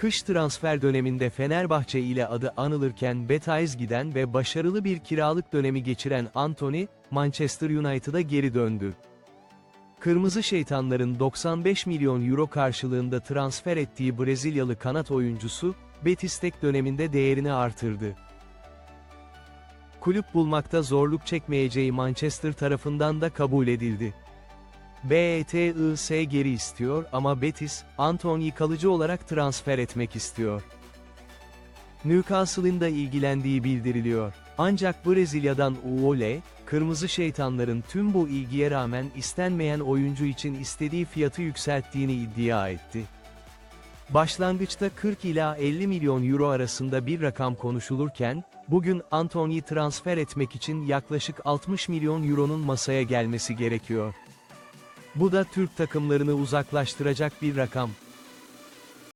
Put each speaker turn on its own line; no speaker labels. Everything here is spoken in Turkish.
Kış transfer döneminde Fenerbahçe ile adı anılırken Betis giden ve başarılı bir kiralık dönemi geçiren Anthony, Manchester United'a geri döndü. Kırmızı Şeytanların 95 milyon euro karşılığında transfer ettiği Brezilyalı kanat oyuncusu, Betis'tek döneminde değerini artırdı. Kulüp bulmakta zorluk çekmeyeceği Manchester tarafından da kabul edildi. BETIS geri istiyor ama Betis, Antony'yi kalıcı olarak transfer etmek istiyor. Newcastle'ın da ilgilendiği bildiriliyor. Ancak Brezilya'dan Uole, Kırmızı Şeytanların tüm bu ilgiye rağmen istenmeyen oyuncu için istediği fiyatı yükselttiğini iddia etti. Başlangıçta 40 ila 50 milyon euro arasında bir rakam konuşulurken, bugün Antony'yi transfer etmek için yaklaşık 60 milyon euronun masaya gelmesi gerekiyor. Bu da Türk takımlarını uzaklaştıracak bir rakam.